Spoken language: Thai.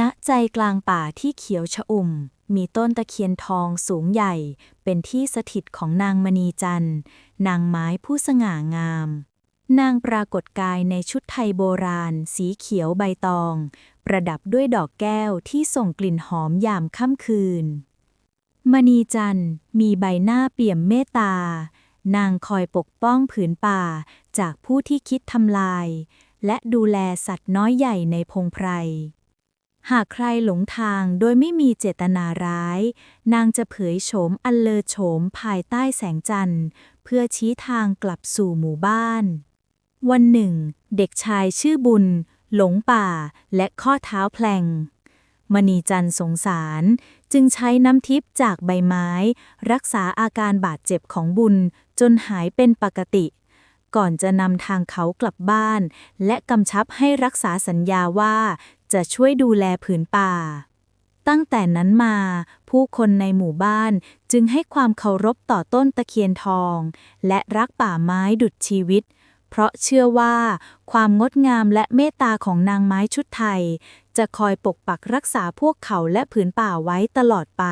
ณใจกลางป่าที่เขียวชอุ่ม มีต้นตะเคียนทองสูงใหญ่ เป็นที่สถิตของนางมณีจันทร์ นางไม้ผู้สง่างาม นางปรากฏกายในชุดไทยโบราณ สีเขียวใบตอง ประดับด้วยดอกแก้วที่ส่งกลิ่นหอมยามค่ำคืน มณีจันทร์มีใบหน้าเปี่ยมเมตตา นางคอยปกป้องผืนป่าจากผู้ที่คิดทำลาย และดูแลสัตว์น้อยใหญ่ในพงไพร หากใครหลงทางโดยไม่มีเจตนาร้าย นางจะเผยโฉมอันเลอโฉมภายใต้แสงจันทร์ เพื่อชี้ทางกลับสู่หมู่บ้าน วันหนึ่ง เด็กชายชื่อบุญ หลงป่าและข้อเท้าแพลงมณีจันทร์สงสารจึงใช้น้ำทิพย์จากใบไม้ รักษาอาการบาดเจ็บของบุญจนหายเป็นปกติ ก่อนจะนำทางเขากลับบ้าน และกำชับให้รักษาสัญญาว่า จะช่วยดูแลผืนป่า ตั้งแต่นั้นมา ผู้คนในหมู่บ้านจึงให้ความเคารพต่อต้นตะเคียนทอง และรักป่าไม้ดุจชีวิต เพราะเชื่อว่า ความงดงามและเมตตาของนางไม้ชุดไทย จะคอยปกปักรักษาพวกเขาและผืนป่าไว้ตลอดไป